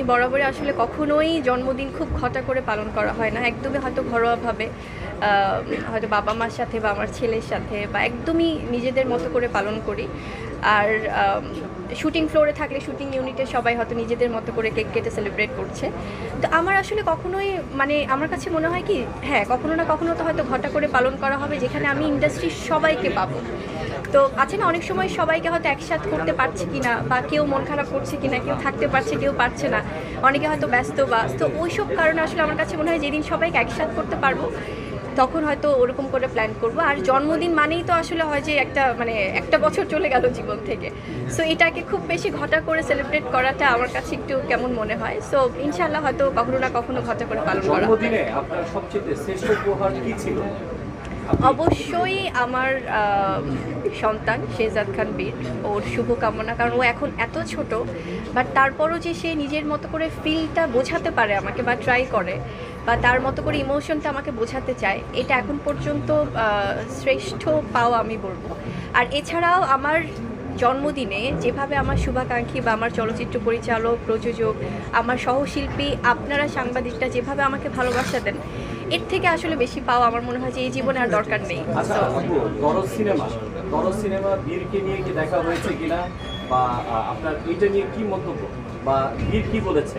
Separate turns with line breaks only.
আমি বরাবরই আসলে কখনোই জন্মদিন খুব ঘটা করে পালন করা হয় না। একদমই হয়তো ঘরোয়াভাবে হয়তো বাবা মার সাথে বা আমার ছেলের সাথে বা একদমই নিজেদের মতো করে পালন করি। আর শুটিং ফ্লোরে থাকলে শুটিং ইউনিটে সবাই হয়তো নিজেদের মতো করে কেক কেটে সেলিব্রেট করছে। তো আমার আসলে কখনোই মানে আমার কাছে মনে হয় কি হ্যাঁ কখনো না কখনো তো হয়তো ঘটা করে পালন করা হবে, যেখানে আমি ইন্ডাস্ট্রির সবাইকে পাবো। তো আছে না, অনেক সময় সবাইকে হয়তো একসাথে করতে পারছে কি না বা কেউ মন খারাপ করছে কি না কেউ থাকতে পারছে, কেউ পারছে না, অনেকে হয়তো ব্যস্ত বা, তো ওইসব কারণে আসলে আমার কাছে মনে হয় যেদিন সবাইকে একসাথে করতে পারব তখন হয়তো ওরকম করে প্ল্যান করব। আর জন্মদিন মানেই তো আসলে হয় যে একটা মানে একটা বছর চলে গেল জীবন থেকে। সো এটাকে খুব বেশি ঘটা করে সেলিব্রেট করাটা আমার কাছে একটু কেমন মনে হয়। সো ইনশাল্লাহ হয়তো কখনো না কখনো ঘটা করে পালন করা
আপনার সবচেয়ে শ্রেষ্ঠ উপহার কি ছিল?
অবশ্যই আমার সন্তান শেহজাদ খান বীর। ওর শুভকামনা কারণ ও এখন এত ছোট বাট তারপরও যে সে নিজের মতো করে ফিলটা বোঝাতে পারে আমাকে বা ট্রাই করে বা তার মতো করে ইমোশনটা আমাকে বোঝাতে চায়, এটা এখন পর্যন্ত শ্রেষ্ঠ পাওয়া আমি বলব। আর এছাড়াও আমার জন্মদিনে যেভাবে আমার শুভাকাঙ্ক্ষী বা আমার চলচ্চিত্র পরিচালক, প্রযোজক, আমার সহশিল্পী, আপনারা সাংবাদিকরা যেভাবে আমাকে ভালোবাসা দেন এর থেকে আসলে বেশি পাওয়া আমার মনে হয় যে এই জীবনে আর দরকার নেই।
আচ্ছা সিনেমা। বা আপনার এইটা নিয়ে কি মন্তব্য? বা, বীর কি বলেছে?